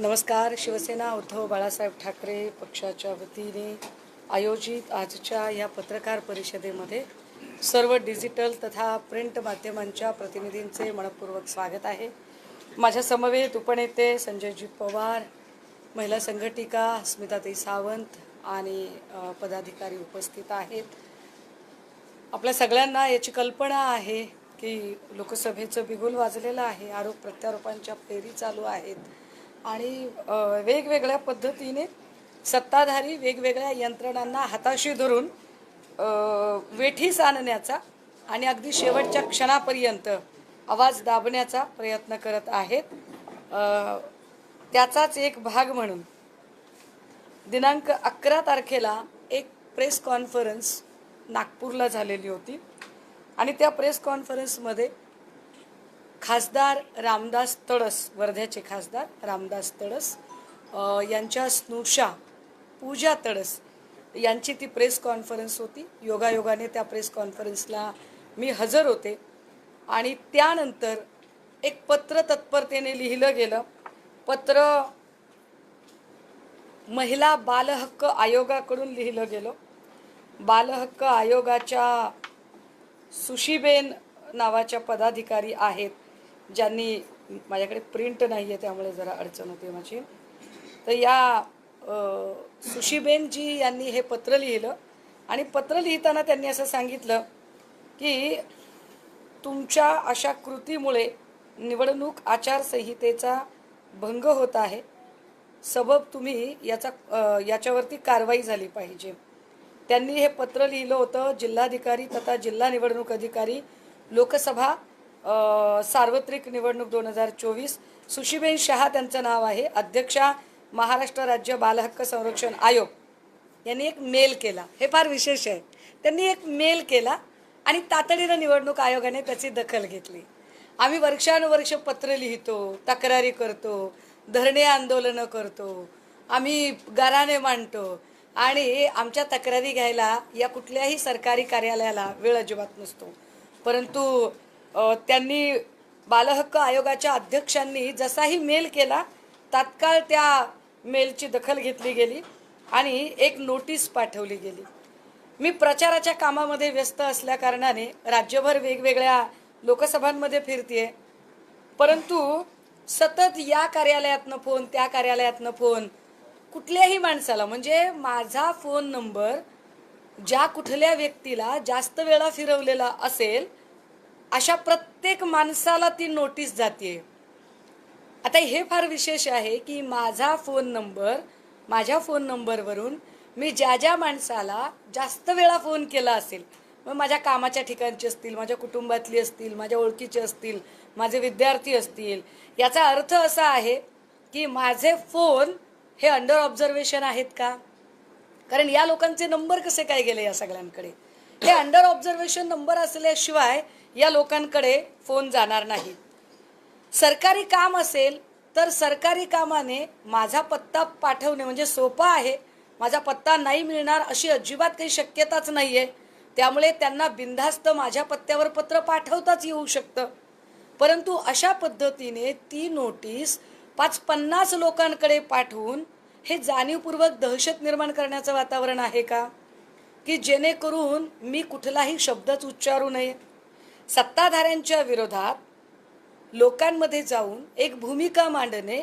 नमस्कार शिवसेना उद्धव बाळासाहेब ठाकरे पक्षाच्या वतीने आयोजित आजच्या या पत्रकार परिषदेमध्ये सर्व डिजिटल तथा प्रिंट माध्यमांच्या प्रतिनिधींचे मनपूर्वक स्वागत आहे. माझ्या समवेत उपनेते संजयजी पवार महिला संघटिका स्मिताताई सावंत आणि पदाधिकारी उपस्थित आहेत. आपल्या सगळ्यांना याची कल्पना आहे की लोकसभेचं बिगुल वाजलेलं आहे. आरोप प्रत्यारोपांच्या फेरी चालू आहेत. आणि वेगवेगळ्या पद्धतीने सत्ताधारी वेगवेगळ्या यंत्रणांना हाताशी धरून वेठीस आणण्याचा आणि अगदी शेवटच्या क्षणापर्यंत आवाज दाबण्याचा प्रयत्न करत आहेत. त्याचाच एक भाग म्हणून दिनांक अकरा तारखेला एक प्रेस कॉन्फरन्स नागपूरला झालेली होती. आणि त्या प्रेस कॉन्फरन्समध्ये खासदार रामदास तडस वर्ध्याचे खासदार रामदास तडस यांच्या स्नुषा पूजा तडस यांची ती प्रेस कॉन्फरन्स होती. योगायोगाने त्या प्रेस कॉन्फरन्सला मी हजर होते. आणि त्यानंतर एक पत्र तत्परतेने लिहिलं गेलं. पत्र महिला बालहक्क आयोगाकडून लिहिलं गेलं. बालहक्क आयोगाच्या सुशीबेन नावाच्या पदाधिकारी आहेत. ज्यांनी माझ्याकडे प्रिंट नाही आहे त्यामुळे जरा अडचण होते माझी. तर या सुशीबेनजी यांनी हे पत्र लिहिलं आणि पत्र लिहिताना त्यांनी असं सांगितलं की तुमच्या अशा कृतीमुळे निवडणूक आचारसंहितेचा भंग होत आहे. सबब तुम्ही याचा याच्यावरती कारवाई झाली पाहिजे. त्यांनी हे पत्र लिहिलं होतं जिल्हाधिकारी तथा जिल्हा निवडणूक अधिकारी लोकसभा सार्वत्रिक निवडणूक दोन हजार चोवीस. सुशीबेन शहा त्यांचं नाव आहे. अध्यक्षा महाराष्ट्र राज्य बालहक्क संरक्षण आयोग. यांनी एक मेल केला. हे फार विशेष आहे. त्यांनी एक मेल केला आणि तातडीनं निवडणूक आयोगाने त्याची दखल घेतली. आम्ही वर्षानुवर्ष पत्र लिहितो तक्रारी करतो धरणे आंदोलनं करतो आम्ही गाराने मांडतो आणि आमच्या तक्रारी घ्यायला या कुठल्याही सरकारी कार्यालयाला वेळ अजिबात नसतो. परंतु त्यांनी बालहक्क आयोगाच्या अध्यक्षांनी जसाही मेल केला तात्काळ त्या मेलची दखल घेतली गेली आणि एक नोटीस पाठवली गेली. मी प्रचाराच्या कामामध्ये व्यस्त असल्या कारणाने राज्यभर वेगवेगळ्या लोकसभांमध्ये फिरते परंतु सतत या कार्यालयातनं फोन त्या कार्यालयातनं फोन कुठल्याही माणसाला म्हणजे माझा फोन नंबर ज्या कुठल्या व्यक्तीला जास्त वेळा फिरवलेला असेल अशा प्रत्येक माणसाला ती नोटीस जाते आता हे फार विशेष आहे की माझा फोन नंबर माझ्या फोन नंबरवरून मी ज्या ज्या माणसाला जास्त वेळा फोन केला असेल मग माझ्या कामाच्या ठिकाणचे असतील माझ्या कुटुंबातली असतील माझ्या ओळखीचे असतील माझे विद्यार्थी असतील याचा अर्थ असा आहे की माझे फोन हे अंडर ऑब्झर्वेशन आहेत का? कारण या लोकांचे नंबर कसे काय गेले या सगळ्यांकडे? हे अंडर ऑब्झर्वेशन नंबर असल्याशिवाय या लोकांकडे फोन जाणार नाही. सरकारी काम असेल तर सरकारी कामाने माझा पत्ता पाठवणे म्हणजे सोपा आहे. माझा पत्ता नाही मिळणार अशी अजिबात काही शक्यताच नाही आहे त्यामुळे त्यांना बिनधास्त माझ्या पत्त्यावर पत्र पाठवताच येऊ शकतं. परंतु अशा पद्धतीने ती नोटीस पाच पन्नास लोकांकडे पाठवून हे जाणीवपूर्वक दहशत निर्माण करण्याचं वातावरण आहे का? की जेणेकरून मी कुठलाही शब्दच उच्चारू नये? सत्ताधाऱ्यांच्या विरोधात लोकांमध्ये जाऊन एक भूमिका मांडणे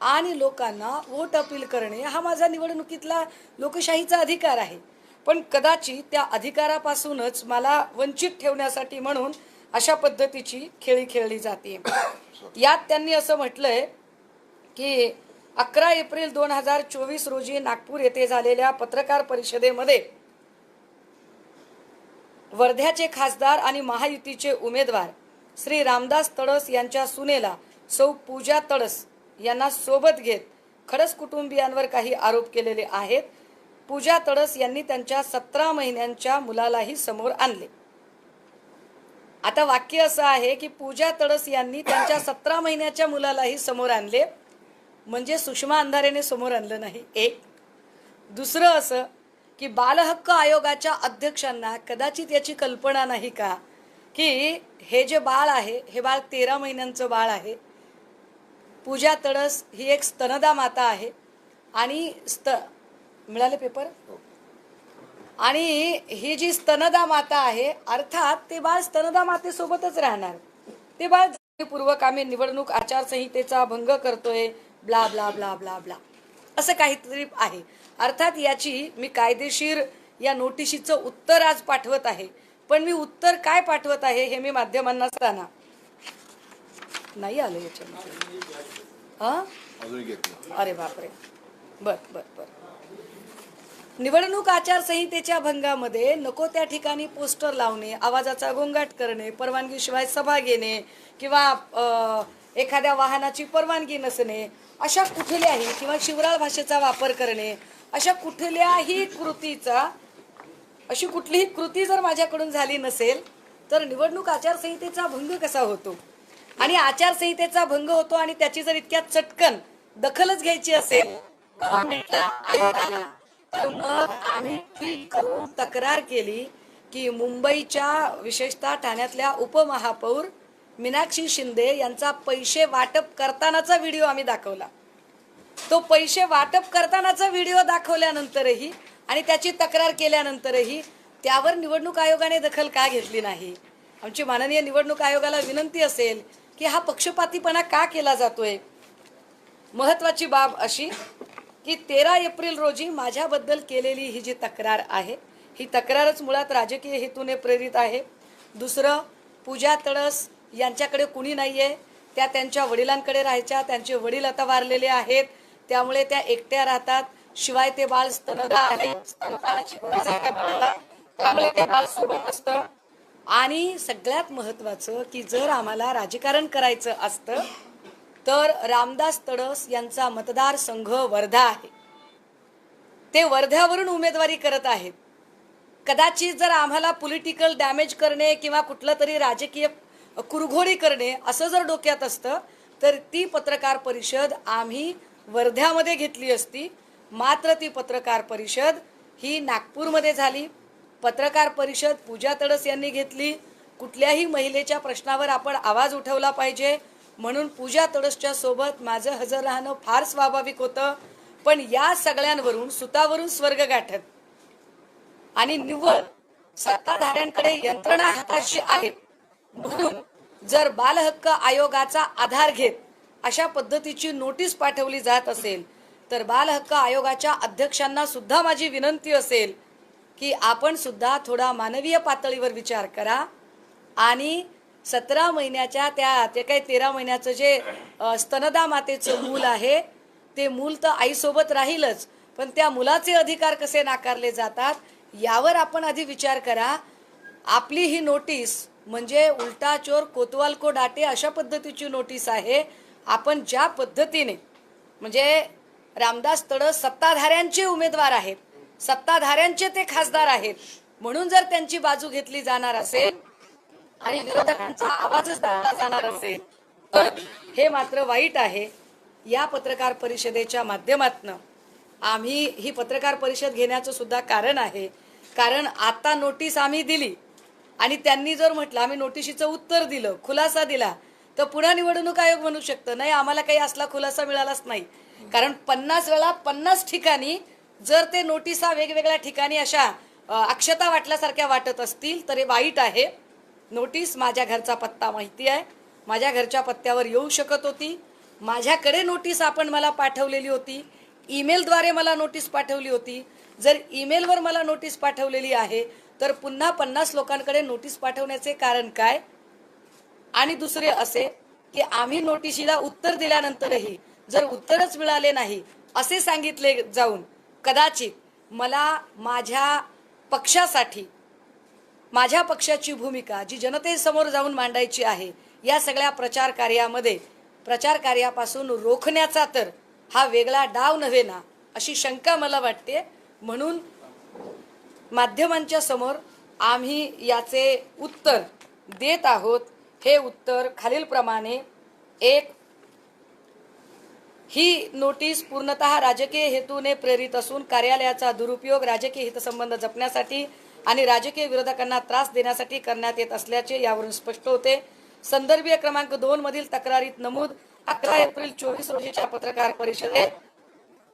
आणि लोकांना वोट अपील करणे हा माझा निवडणुकीतला लोकशाहीचा अधिकार आहे. पण कदाचित त्या अधिकारापासूनच मला वंचित ठेवण्यासाठी म्हणून अशा पद्धतीची खेळी खेळली जाते. यात त्यांनी असं म्हटलंय की अकरा एप्रिल दोन हजार चोवीस रोजी नागपूर येथे झालेल्या पत्रकार परिषदेमध्ये वर्ध्याचे खासदार आणि महायुतीचे उमेदवार श्री रामदास तडस यांच्या सुनेला सौ पूजा तडस यांना सोबत घेत खडस कुटुंबियांवर काही आरोप केलेले आहेत. पूजा तडस यांनी त्यांच्या सतरा महिन्यांच्या मुलालाही समोर आणले. आता वाक्य असं आहे की पूजा तडस यांनी त्यांच्या सतरा महिन्याच्या मुलालाही समोर आणले. म्हणजे सुषमा अंधारेने समोर आणलं नाही. एक. दुसरं असं की बालहक्क आयोगाच्या अध्यक्षांना कदाचित याची कल्पना नाही का? की हे जे बाळ आहे हे बाळ तेरा महिन्यांचं बाळ आहे. पूजा तडस ही एक स्तनदा माता आहे. आणि स्त मिळाले पेपर? आणि ही जी स्तनदा माता आहे अर्थात ते बाळ स्तनदा मातेसोबतच राहणार. ते बाळ पूर्वक आम्ही निवडणूक आचारसंहितेचा भंग करतोय blah blah blah blah blah. असं काहीतरी आहे. अर्थात याची मी कायदेशीर या नोटिशीचं उत्तर आज पाठवत आहे. पण मी उत्तर काय पाठवत आहे हे मी माध्यमांना असताना नाही आलं याच्यामध्ये. अरे बापरे. बर बर बर. निवडणूक आचारसंहितेच्या भंगामध्ये नको त्या ठिकाणी पोस्टर लावणे आवाजाचा गोंगाट करणे परवानगीशिवाय सभा घेणे किंवा एखाद्या वाहनाची परवानगी नसणे अशा कुठल्याही किंवा शिवराळ भाषेचा वापर करणे अशा कुठल्याही कृतीचा अशी कुठलीही कृती जर माझ्याकडून झाली नसेल तर निवडणूक आचारसंहितेचा भंग कसा होतो? आणि आचारसंहितेचा भंग होतो आणि त्याची जर इतक्या चटकन दखलच घ्यायची असेल तर मग आम्ही करून तक्रार केली की मुंबईच्या विशेषतः ठाण्यातल्या उपमहापौर मीनाक्षी शिंदे यांचा पैसे वाटप करतानाचा व्हिडिओ आम्ही दाखवला. तो पैसे वाटप करतानाचा व्हिडिओ दाखवल्यानंतरही आणि त्याची तक्रार केल्यानंतरही त्यावर निवडणूक आयोगाने दखल का घेतली नाही? आमची माननीय निवडणूक आयोगाला विनंती असेल की हा पक्षपातीपणा का केला जातोय? महत्वाची बाब अशी की तेरा एप्रिल रोजी माझ्याबद्दल केलेली ही जी तक्रार आहे ही तक्रारच मुळात राजकीय हेतूने प्रेरित आहे. दुसरं पूजा तळस यांच्याकडे कुणी नाही आहे त्या त्यांच्या वडिलांकडे राहायच्या त्यांचे वडील आता वारलेले आहेत. त्यामुळे त्या एकट्या राहतात. शिवाय ते बाळ स्तनदा त्यामुळे ते बाळ सोबत असतं. आणि सगळ्यात महत्वाचं की जर आम्हाला राजकारण करायचं असतं तर रामदास तडस यांचा मतदारसंघ वर्धा आहे. ते वर्ध्यावरून उमेदवारी करत आहेत. कदाचित जर आम्हाला पॉलिटिकल डॅमेज करणे किंवा कुठलं तरी राजकीय कुरघोडी करणे असं जर डोक्यात असतं तर ती पत्रकार परिषद आम्ही वर्ध्यामध्ये घेतली असती मात्र ती पत्रकार परिषद ही नागपूरमध्ये झाली. पत्रकार परिषद पूजा तडस यांनी घेतली. कुठल्याही महिलेच्या प्रश्नावर आपण आवाज उठवला पाहिजे. म्हणून पूजा तडसच्या सोबत माझं हजर राहणं फार स्वाभाविक होतं. पण या सगळ्यांवरून सुतावरून स्वर्ग गाठत आणि निव्वळ सत्ताधाऱ्यांकडे यंत्रणा हाताशी आहेत म्हणून जर बालहक्क आयोगाचा आधार घेत अशा पद्धतीची नोटीस पाठवली जात असेल तर बालहक्क आयोगाच्या अध्यक्षांना सुद्धा माझी विनंती असेल की आपण सुद्धा थोडा मानवीय पातळीवर विचार करा. आणि सतरा महिन्याच्या त्या ते काही तेरा महिन्याचं जे स्तनदा मातेचं मूल आहे ते मूल तर आईसोबत राहीलच पण त्या मुलाचे अधिकार कसे नाकारले जातात यावर आपण आधी विचार करा. आपली ही नोटीस म्हणजे उलटा चोर कोतवाल को डाटे अशा पद्धतीची नोटीस आहे आपण ज्या पद्धतीने म्हणजे रामदास तडस सत्ताधाऱ्यांचे उमेदवार आहेत सत्ताधाऱ्यांचे ते खासदार आहेत म्हणून जर त्यांची बाजू घेतली जाणार असेल आणि विरोधकांचा आवाजच जाणार असेल तर हे मात्र वाईट आहे. या पत्रकार परिषदेच्या माध्यमातनं आम्ही ही पत्रकार परिषद घेण्याचं सुद्धा कारण आहे. कारण आता नोटीस आम्ही दिली आणि त्यांनी जर म्हटलं आम्ही नोटिशीचं उत्तर दिलं खुलासा दिला तर पुन्हा निवडणूक आयोग म्हणू शकतं. नाही आम्हाला काही असला खुलासा मिळालाच नाही. कारण पन्नास वेळा पन्नास ठिकाणी जर ते नोटिसा वेगवेगळ्या ठिकाणी अशा अक्षता वाटल्यासारख्या वाटत असतील तर हे वाईट आहे. नोटीस माझ्या घरचा पत्ता माहिती आहे. माझ्या घरच्या पत्त्यावर येऊ शकत होती. माझ्याकडे नोटीस आपण मला पाठवलेली होती. ईमेलद्वारे मला नोटीस पाठवली होती. जर ईमेलवर मला नोटीस पाठवलेली आहे तर पुन्हा पन्नास लोकांकडे नोटीस पाठवण्याचे कारण काय? आणि दुसरे असे की आम्ही नोटिशीला उत्तर दिल्यानंतरही जर उत्तरच मिळाले नाही असे सांगितले जाऊन कदाचित मला माझ्या पक्षासाठी माझ्या पक्षाची भूमिका जी जनतेसमोर जाऊन मांडायची आहे या सगळ्या प्रचार कार्यामध्ये प्रचार कार्यापासून रोखण्याचा तर हा वेगळा डाव नव्हे ना अशी शंका मला वाटते. म्हणून माध्यमांच्या समोर आम्ही याचे उत्तर देत आहोत. हे उत्तर खालीलप्रमाणे. एक ही नोटीस पूर्णतः राजकीय हेतूने प्रेरित असून कार्यालयाचा दुरुपयोग राजकीय हितसंबंध जपण्यासाठी आणि राजकीय विरोधकांना त्रास देण्यासाठी करण्यात येत असल्याचे यावरून स्पष्ट होते. संदर्भीय क्रमांक दोन मधील तक्रारीत नमूद अकरा एप्रिल चोवीस रोजीच्या पत्रकार परिषदेत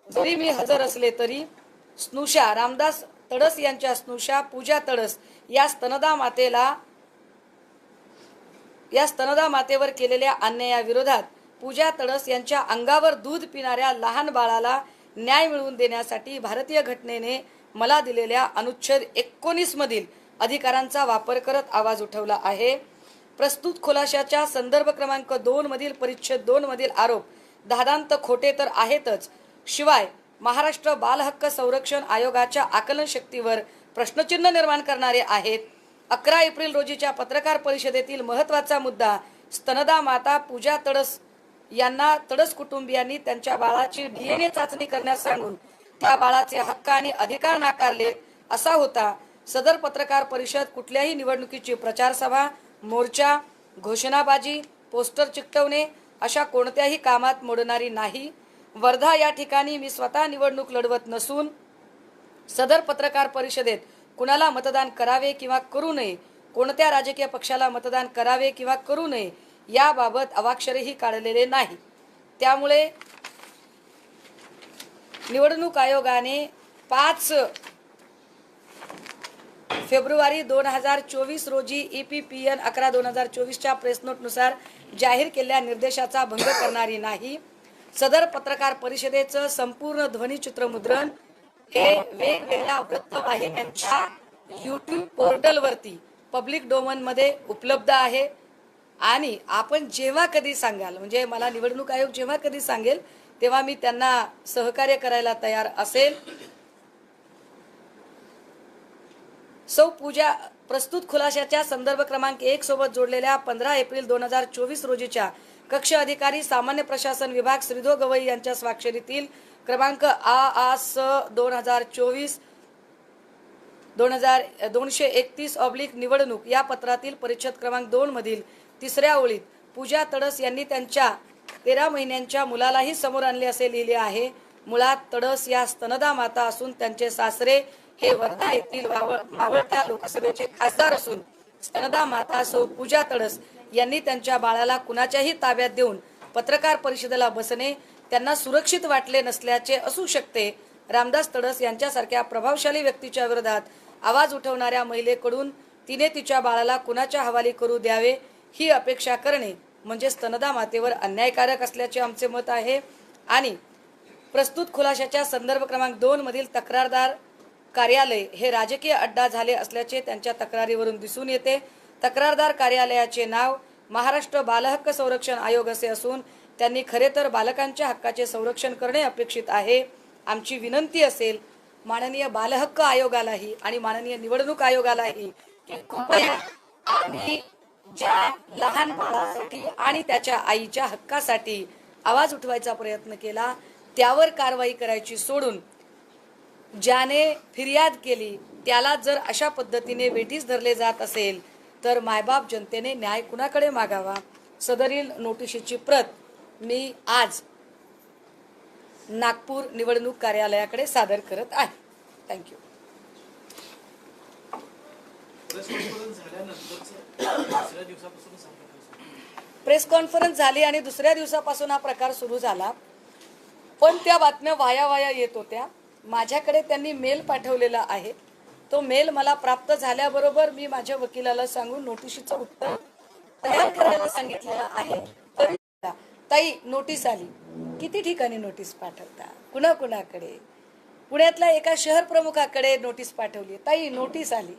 जरी मी हजर असले तरी स्नुषा रामदास तडस यांच्या स्नुषा पूजा तडस या स्तनदा मातेला या स्तनदा मातेवर केलेल्या अन्यायाविरोधात पूजा तडस यांच्या अंगावर दूध पिणाऱ्या लहान बाळाला न्याय मिळवून देण्यासाठी भारतीय घटनेने मला दिलेल्या अनुच्छेद एकोणीस मधील अधिकारांचा वापर करत आवाज उठवला आहे. प्रस्तुत खुलाशाच्या संदर्भ क्रमांक दोन मधील परिच्छेद दोन मधील आरोप दादांत खोटे तर आहेतच शिवाय महाराष्ट्र बालहक्क संरक्षण आयोगाच्या आकलन शक्तीवर प्रश्नचिन्ह निर्माण करणारे आहेत. अकरा एप्रिल रोजीच्या पत्रकार परिषदेतील महत्त्वाचा मुद्दा स्तनदा माता पूजा तडस यांना तडस कुटुंबियांनी त्यांच्या बाळाची डीएनए चाचणी करण्यास सांगून त्या बाळाचे हक्क आणि अधिकार नाकारले असा होता. सदर पत्रकार परिषद कुठल्याही निवडणुकीची प्रचार सभा मोर्चा घोषणाबाजी पोस्टर चिकटवणे अशा कोणत्याही कामात मोडणारी नाही. वर्धा या ठिकाणी मी स्वतः निवडणूक लढवत नसून सदर पत्रकार परिषदेत कुणाला मतदान करावे किंवा करू नये कोणत्या राजकीय पक्षाला मतदान करावे किंवा करू नये याबाबत अवाक्षरही काढलेले नाही. त्यामुळे निवडणूक आयोगाने पाच फेब्रुवारी दोन हजार चोवीस रोजी ई पी पी एन अकरा दोन हजार चोवीसच्या प्रेसनोटनुसार जाहीर केलेल्या निर्देशाचा भंग करणारी नाही. सदर पत्रकार परिषदेचं संपूर्ण ध्वनिचित्रमुद्रण हे वेगवेगळ्या वृत्तवाहिन्यांच्या युट्यूब पोर्टलवरती पब्लिक डोमनमध्ये उपलब्ध आहे. आणि आपण जेव्हा कधी सांगाल म्हणजे मला निवडणूक आयोग जेव्हा कधी सांगेल तेव्हा मी त्यांना सहकार्य करायला तयार असेल. सौ पूजा प्रस्तुत खुलाशाच्या संदर्भ क्रमांक एक सोबत जोडलेल्या पंधरा एप्रिल दोन हजार चोवीस रोजीच्या कक्ष अधिकारी सामान्य प्रशासन विभाग श्रीधो गवई यांच्या स्वाक्षरीतील क्रमांक आ आ स दोन हजार चोवीस दोन हजार दोनशे एकतीस ऑब्लिक निवडणूक या पत्रातील परिच्छेद क्रमांक दोन मधील तिसऱ्या ओळीत पूजा तडस यांनी त्यांच्या तेरा महिन्यांच्या मुलालाही समोर आणले असे लिहिले आहे. मुळात तडस या स्तनदा माता असून त्यांचे सासरे हे वर्धा येथील लोकसभेचे खासदार असून स्तनदा माता सौ पूजा तडस यांनी त्यांच्या बाळाला कुणाच्याही ताब्यात देऊन पत्रकार परिषदेला बसणे त्यांना सुरक्षित वाटले नसल्याचे असू शकते. रामदास तडस यांच्यासारख्या प्रभावशाली व्यक्तीच्या विरोधात आवाज उठवणाऱ्या महिलेकडून तिने तिच्या बाळाला कुणाच्या हवाली करू द्यावे ही अपेक्षा करणे म्हणजे स्तनदा मातेवर अन्यायकारक असल्याचे आमचे मत आहे. आणि प्रस्तुत खुलाशाच्या संदर्भ क्रमांक दोन मधील तक्रारदार कार्यालय हे राजकीय अड्डा झाले असल्याचे त्यांच्या तक्रारीवरून दिसून येते. तक्रारदार कार्यालयाचे नाव महाराष्ट्र बालहक्क संरक्षण आयोग असे असून त्यांनी खरे तर बालकांच्या हक्काचे संरक्षण करणे अपेक्षित आहे. आमची विनंती असेल माननीय बालहक्क आयोगालाही आणि माननीय निवडणूक आयोगालाही ज्या लहान बाळासाठी आणि त्याच्या आईच्या हक्कासाठी आवाज उठवायचा प्रयत्न केला त्यावर कारवाई करायची सोडून ज्याने फिर्याद केली त्याला जर अशा पद्धतीने वेठीस धरले जात असेल तर मायबाप जनतेने न्याय कुणाकडे मागावा? सदरील नोटिशीची प्रत मी आज नागपूर निवडणूक कार्यालयाकडे सादर करत आहे. थँक्यू प्रेस कॉन्फरन्स झाली आणि दुसऱ्या दिवसापासून हा प्रकार सुरू झाला. पण त्या बातम्या वाया वाया येत होत्या. माझ्याकडे त्यांनी मेल पाठवलेला आहे. तो मेल मला प्राप्त झाल्याबरोबर मी माझ्या वकिलाला सांगून नोटिशीचं उत्तर तयार करायला सांगितलेलं आहे. ताई नोटीस आली. किती ठिकाणी नोटीस पाठवता? कुणा कुणाकडे पुण्यातल्या एका शहर प्रमुखाकडे नोटीस पाठवली. ताई नोटीस आली.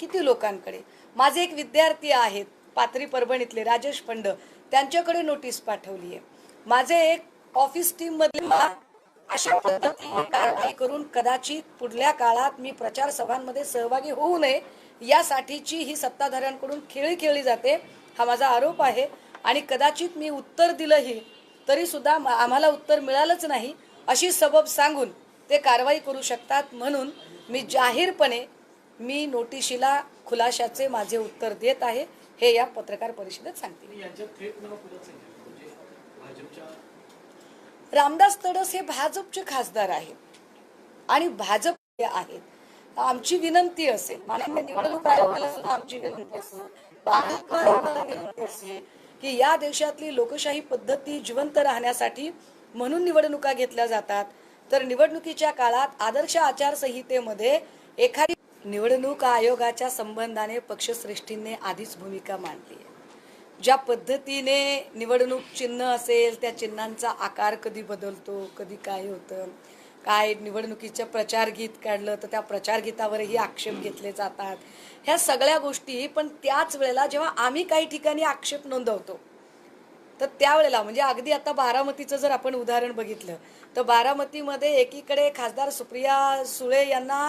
किती लोकांकडे? माझे एक विद्यार्थी आहेत पात्री परभणीतले राजेश पंड त्यांच्याकडे नोटीस पाठवली आहे. माझे एक ऑफिस टीम मधले अशा पद्धतीने कारवाई करून कदाचित पुढल्या काळात मी प्रचार सभांमध्ये सहभागी होऊ नये यासाठीची ही सत्ताधाऱ्यांकडून खेळी खेळली जाते हा माझा आरोप आहे. आणि कदाचित मी उत्तर दिलंही तरी सुद्धा म- आम्हाला उत्तर मिळालंच नाही अशी सबब सांगून ते कारवाई करू शकतात म्हणून मी जाहीरपणे मी नोटिशीला खुलाशाचे माझे उत्तर देत आहे हे या पत्रकार परिषदेत सांगते. म्हणजे रामदास तडस हे भाजपचे खासदार आहेत आणि भाजप आहेत. आमची विनंती असेल माननीय निवडणूक आयोगाला आमची विनंती असेल की या देशातली लोकशाही पद्धती जिवंत राहण्यासाठी म्हणून निवडणुका घेतल्या जातात. तर निवडणुकीच्या काळात आदर्श आचारसंहितेमध्ये एखादी निवडणूक आयोगाच्या संबंधाने पक्षश्रेष्ठींनी आधीच भूमिका मांडली आहे. ज्या पद्धतीने निवडणूक चिन्ह असेल त्या चिन्हांचा आकार कधी बदलतो कधी काय होतं काय निवडणुकीचं प्रचार गीत काढलं तर त्या प्रचार गीतावरही आक्षेप घेतले जातात. ह्या सगळ्या गोष्टी पण त्याच वेळेला जेव्हा आम्ही काही ठिकाणी आक्षेप नोंदवतो तर त्यावेळेला म्हणजे अगदी आता बारामतीचं जर आपण उदाहरण बघितलं तर बारामतीमध्ये एकीकडे खासदार सुप्रिया सुळे यांना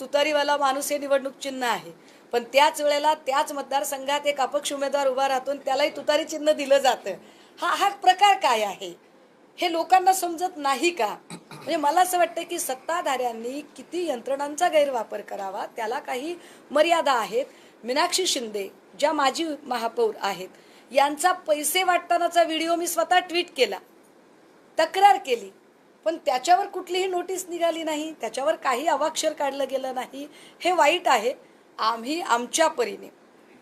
तुतारीवाला माणूस हे निवडणूक चिन्ह आहे. पण त्याच वेळेला त्याच मतदारसंघात एक अपक्ष उमेदवार उभा राहतो आणि त्यालाही तुतारी चिन्ह दिलं जातं. हा हा प्रकार काय आहे? हे लोकांना समजत नाही का? म्हणजे मला असं वाटतं की सत्ताधाऱ्यांनी किती यंत्रणांचा गैरवापर करावा त्याला काही मर्यादा आहेत. मीनाक्षी शिंदे ज्या माजी महापौर आहेत यांचा पैसे वाटतानाचा व्हिडिओ मी स्वतः ट्विट केला. तक्रार केली. पण त्याच्यावर कुठलीही नोटीस निघाली नाही. त्याच्यावर काही अवाक्षर काढलं गेलं नाही. हे वाईट आहे. आम्ही आमच्या परीने.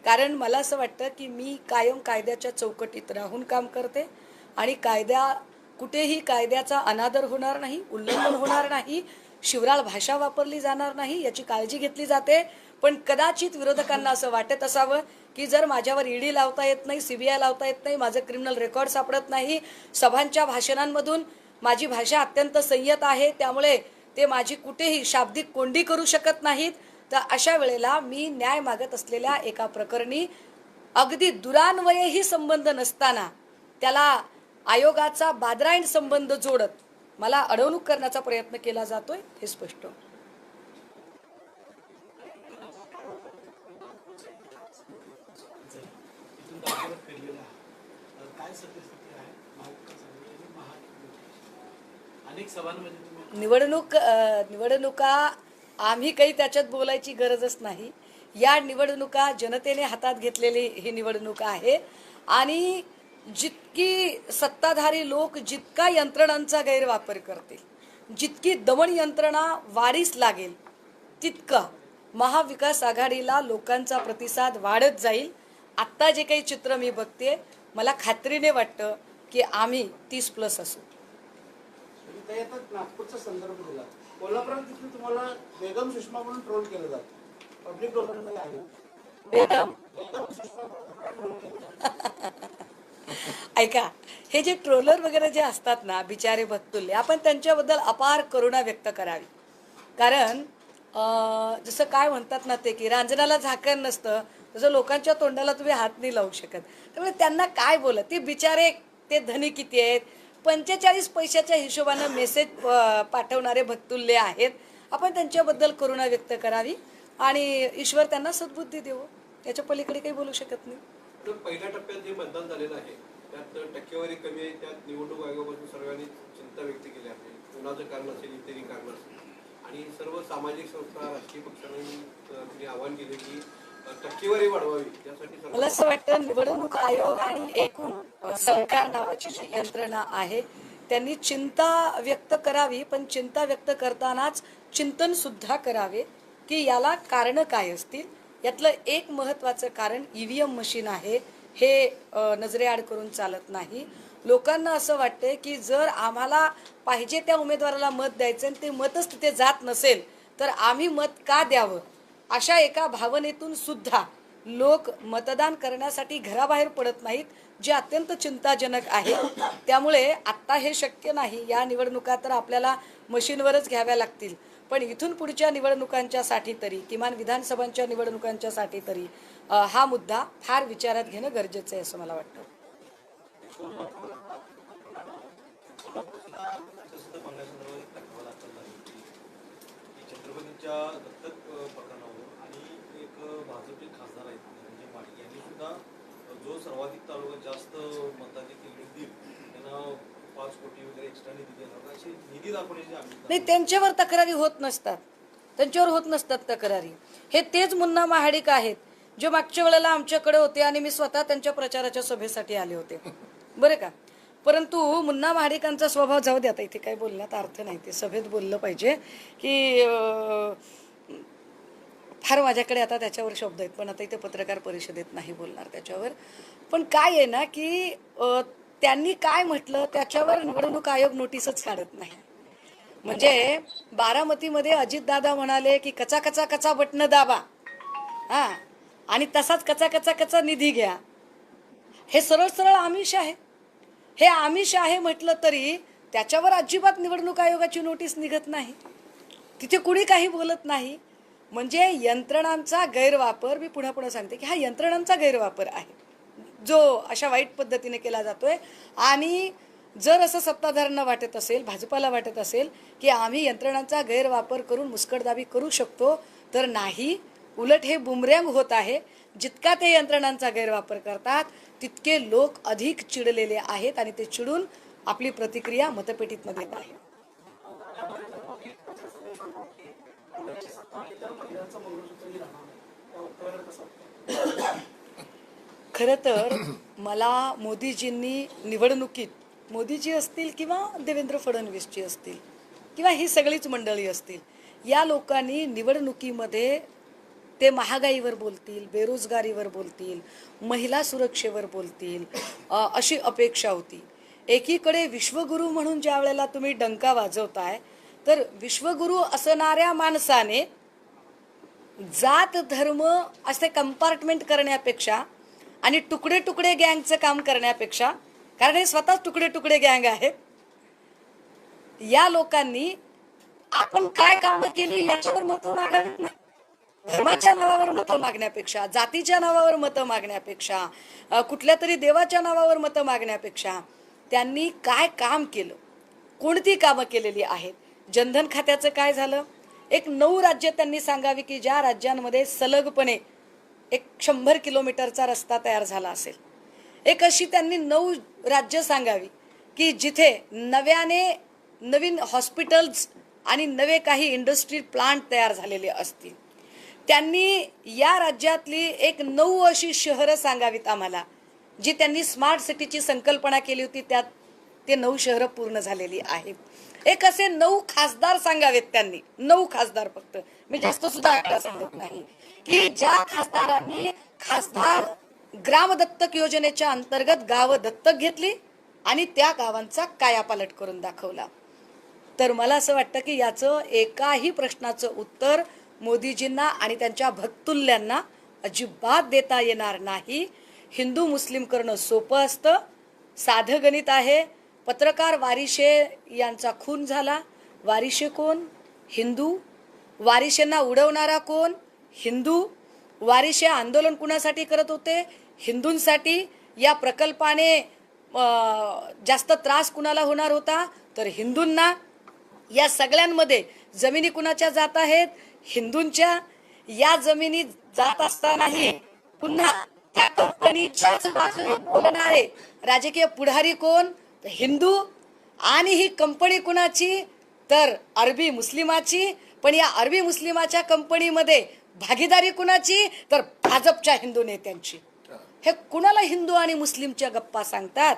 कारण मला असं वाटतं की मी कायम कायद्याच्या चौकटीत राहून काम करते आणि कायद्या कुठेही कायद्याचा अनादर होणार नाही उल्लंघन होणार नाही शिवराळ भाषा वापरली जाणार नाही याची काळजी घेतली जाते. पण कदाचित विरोधकांना असं वाटत असावं की जर माझ्यावर ईडी लावता येत नाही सीबीआय लावता येत नाही माझं क्रिमिनल रेकॉर्ड सापडत नाही सभांच्या भाषणांमधून माझी भाषा अत्यंत संयत आहे त्यामुळे ते माझी कुठेही शाब्दिक कोंडी करू शकत नाहीत तर अशा वेळेला मी न्याय मागत असलेल्या एका प्रकरणी अगदी दुरान्वयही संबंध नसताना त्याला आयोगाचा बादरायण संबंध जोडत मला अडवणूक करण्याचा प्रयत्न केला जातोय हे स्पष्ट. निवडणूक निवडणुका आम्ही काही त्याच्यात बोलायची गरजच नाही. या निवडणुका जनतेने हातात घेतलेली ही निवडणूक आहे. आणि जितकी सत्ताधारी लोक जितका यंत्रणांचा गैरवापर करतील जितकी दमन यंत्रणा वाढीस लागेल तितका महाविकास आघाडीला लोकांचा प्रतिसाद वाढत जाईल. आत्ता जे काही चित्र मी बघते मला खात्रीने वाटतं की आम्ही तीस प्लस असू. नागपूरचा संदर्भ दिला कोल्हापुरात तिथे तुम्हाला बेगम सुषमा म्हणून ट्रोल केलं जातं. पब्लिक आहे बेगम. ऐका हे जे ट्रोलर वगैरे जे असतात ना बिचारे भक्तुल्य आपण त्यांच्याबद्दल अपार करुणा व्यक्त करावी. कारण जसं काय म्हणतात ना ते की रांजणाला झाकण नसतं तसं लोकांच्या तोंडाला तुम्ही हात नाही लावू शकत. त्यामुळे त्यांना काय बोलत ते बिचारे ते धनी किती आहेत? पंचेचाळीस पैशाच्या हिशोबानं मेसेज पाठवणारे भक्तुल्य आहेत. आपण त्यांच्याबद्दल करुणा व्यक्त करावी. आणि ईश्वर त्यांना सद्बुद्धी देऊ त्याच्या पलीकडे काही बोलू शकत नाही. तर पहिल्या टप्प्यात जे मतदान झालेलं आहे. त्यात टक्केवारी कमी आहे. त्यात निवडणूक आयोगापासून सर्वांनी चिंता व्यक्त केली आहे. कुणाचं कारण असेल इत्यादी कारण असेल. आणि सर्व सामाजिक संस्था राजकीय पक्षांनी आवाहन केले की टक्केवारी वाढवावी. त्यासाठी मला असं वाटतं निवडणूक आयोग आणि एकूण सरकार नावाची जी यंत्रणा आहे त्यांनी चिंता व्यक्त करावी पण चिंता व्यक्त करतानाच चिंतन सुद्धा करावे की याला कारण काय असतील? यातलं एक महत्त्वाचं कारण ईव्हीएम मशीन आहे. हे नजरेआड करून चालत नाही. लोकांना असं वाटतंय की जर आम्हाला पाहिजे त्या उमेदवाराला मत द्यायचं आणि ते मतच तिथे जात नसेल तर आम्ही मत का द्यावं? अशा एका भावनेतून सुद्धा लोक मतदान करण्यासाठी घराबाहेर पडत नाहीत जे अत्यंत चिंताजनक आहे. त्यामुळे आत्ता हे शक्य नाही. या निवडणुका तर आपल्याला मशीनवरच घ्याव्या लागतील. पण इथून पुढच्या निवडणुकांच्यासाठी तरी किमान विधानसभांच्या निवडणुकांच्यासाठी तरी हा मुद्दा फार विचारात घेणं गरजेचं आहे असं मला वाटतं. जो सर्वाधिक तालुका जास्त मताधिक लीड देईल त्यांना नाही त्यांच्यावर तक्रारी होत नसतात. त्यांच्यावर होत नसतात तक्रारी. हे तेच मुन्ना महाडिक आहेत जे मागच्या वेळेला आमच्याकडे होते आणि मी स्वतः त्यांच्या प्रचाराच्या सभेसाठी आले होते. बरं का? परंतु मुन्ना महाडिकांचा स्वभाव जाऊ दे आता इथे काही बोलण्यात अर्थ नाही ते सभेत बोललं पाहिजे की फार माझ्याकडे आता त्याच्यावर शब्द आहेत पण आता इथे पत्रकार परिषदेत नाही बोलणार त्याच्यावर. पण काय आहे ना की त्यांनी काय म्हटलं त्याच्यावर निवडणूक आयोग नोटीसच काढत नाही. म्हणजे बारामतीमध्ये अजितदादा म्हणाले की कचा कचा कचा बटणं दाबा. हा. आणि तसाच कचा कचा कचा निधी घ्या. हे सरळ सरळ आमिष आहे. हे आमिष आहे म्हटलं तरी त्याच्यावर अजिबात निवडणूक आयोगाची नोटीस निघत नाही. तिथे कुणी काही बोलत नाही. म्हणजे यंत्रणांचा गैरवापर मी पुन्हा पुन्हा सांगते की हा यंत्रणांचा गैरवापर आहे. जो अशा वाईट पद्धतीने केला जातोय आणि जर असं सत्ताधाऱ्यांना वाटत असेल भाजपाला वाटत असेल की आम्ही यंत्रणांचा गैरवापर करून मुस्कटदाबी करू शकतो तर नाही उलट हे बुमरँग होत आहे जितका ते यंत्रणांचा गैरवापर करतात तितके लोक अधिक चिडलेले आहेत आणि ते चिडून आपली प्रतिक्रिया मतपेटीतनं देत आहेत खरं तर मला मोदीजींनी निवडणुकीत मोदीजी असतील किंवा देवेंद्र फडणवीसजी असतील किंवा ही सगळीच मंडळी असतील या लोकांनी निवडणुकीमध्ये ते महागाईवर बोलतील बेरोजगारीवर बोलतील महिला सुरक्षेवर बोलतील अशी अपेक्षा होती. एकीकडे विश्वगुरू म्हणून ज्या वेळेला तुम्ही डंका वाजवताय तर विश्वगुरू असणाऱ्या माणसाने जात धर्म असे कंपार्टमेंट करण्यापेक्षा आणि तुकडे तुकडे गँगचं काम करण्यापेक्षा कारण हे स्वतः तुकडे तुकडे गँग आहेत या लोकांनी आपण काय कामं केली याच्यावर मतं मागावीत धर्माच्या नावावर मतं मागण्यापेक्षा जातीच्या नावावर मतं मागण्यापेक्षा कुठल्या तरी देवाच्या नावावर मतं मागण्यापेक्षा त्यांनी काय काम केलं? कोणती कामं केलेली आहेत? जनधन खात्याचं काय झालं? एक नऊ राज्य त्यांनी सांगावी की ज्या राज्यांमध्ये सलगपणे एक शंभर किलोमीटरचा रस्ता तयार झाला असेल. एक अशी त्यांनी नऊ राज्य सांगावी की जिथे नव्याने नवीन हॉस्पिटल्स आणि नवे काही इंडस्ट्री प्लांट तयार झालेले असतील. त्यांनी या राज्यातली एक नऊ अशी शहरं सांगावीत आम्हाला जी त्यांनी स्मार्ट सिटीची संकल्पना केली होती त्यात ते नऊ शहरं पूर्ण झालेली आहेत. एक असे नऊ खासदार सांगावेत त्यांनी. नऊ खासदार फक्त. मी जास्त सुद्धा सांगत नाही. की ज्या खासदारांनी खासदार ग्राम दत्तक योजनेच्या अंतर्गत गाव दत्तक घेतली आणि त्या गावांचा कायापालट करून दाखवला. तर मला असं वाटतं की याचं एकाही प्रश्नाचं उत्तर मोदीजींना आणि त्यांच्या भक्तुल्यांना अजिबात देता येणार नाही. हिंदू मुस्लिम करणं सोपं असतं. साधं गणित आहे. पत्रकार वारिशे यांचा खून झाला. वारिशे कोण? हिंदू. वारिशेंना उडवणारा कोण? हिंदू वारिशे आंदोलन कुणासाठी करत होते? हिंदूंसाठी या प्रकल्पाने जास्त त्रास कुणाला होणार होता? तर हिंदूंना. या सगळ्यांमध्ये जमिनी कुणाच्या जात आहेत? हिंदूंच्या. या जमिनी जात असतानाही पुन्हा त्या कंपनीच्याच बाजूने बोलणारे राजकीय पुढारी कोण? हिंदू. आणि ही कंपनी कुणाची? तर अरबी मुस्लिमाची. पण या अरबी मुस्लिमाच्या कंपनीमध्ये भागीदारी कुणाची? तर भाजपच्या हिंदू नेत्यांची. हे कुणाला हिंदू आणि मुस्लिमच्या गप्पा सांगतात?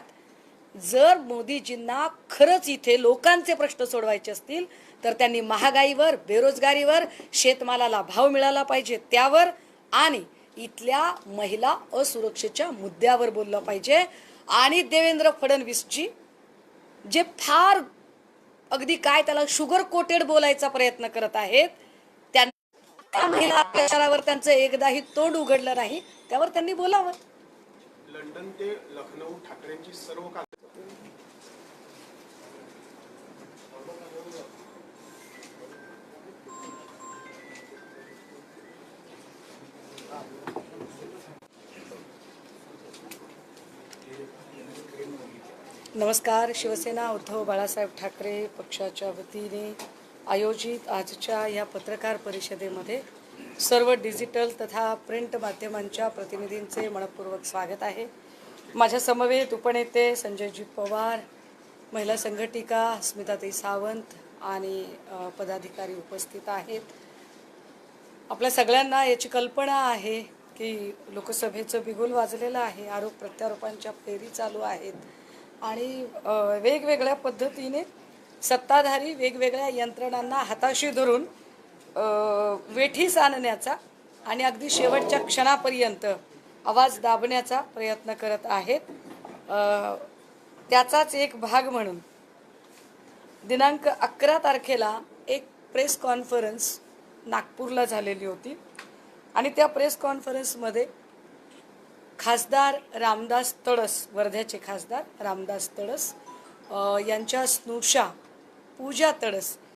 जर मोदीजींना खरंच इथे लोकांचे प्रश्न सोडवायचे असतील तर त्यांनी महागाईवर बेरोजगारीवर शेतमालाला भाव मिळाला पाहिजे त्यावर आणि इथल्या महिला असुरक्षेच्या मुद्द्यावर बोललं पाहिजे. आणि देवेंद्र फडणवीसजी जे फार अगदी काय त्याला शुगर कोटेड बोलायचा प्रयत्न करत आहेत त्या महिला अत्याचारावर त्यांचं एकदाही तोंड उघडलं नाही त्यावर त्यांनी बोलावं. लंडन ते लखनौ ठाकरेंची सर्व नमस्कार शिवसेना उद्धव बाळासाहेब ठाकरे पक्षाच्या वतीने आयोजित आजच्या या पत्रकार परिषदेमध्ये सर्व डिजिटल तथा प्रिंट माध्यमांच्या प्रतिनिधींचे मनपूर्वक स्वागत आहे. माझ्या समवेत उपनेते संजयजी पवार महिला संघटिका स्मिताताई सावंत आणि पदाधिकारी उपस्थित आहेत. आपल्या सगळ्यांना याची कल्पना आहे की लोकसभेचं बिगुल वाजलेलं आहे आरोप प्रत्यारोपांच्या फेरी चालू आहेत आणि वेगवेगळ्या पद्धतीने सत्ताधारी वेगवेगळ्या यंत्रणांना हाताशी धरून वेठीस आणण्याचा आणि अगदी शेवटच्या क्षणापर्यंत आवाज दाबण्याचा प्रयत्न करत आहेत. त्याचाच एक भाग म्हणून दिनांक अकरा तारखेला एक प्रेस कॉन्फरन्स नागपूरला झालेली होती. आणि त्या प्रेस कॉन्फरन्समध्ये खासदार रामदास तडस वर्ध्याचे खासदार रामदास तडस यांच्या स्नुषा पूजा तडस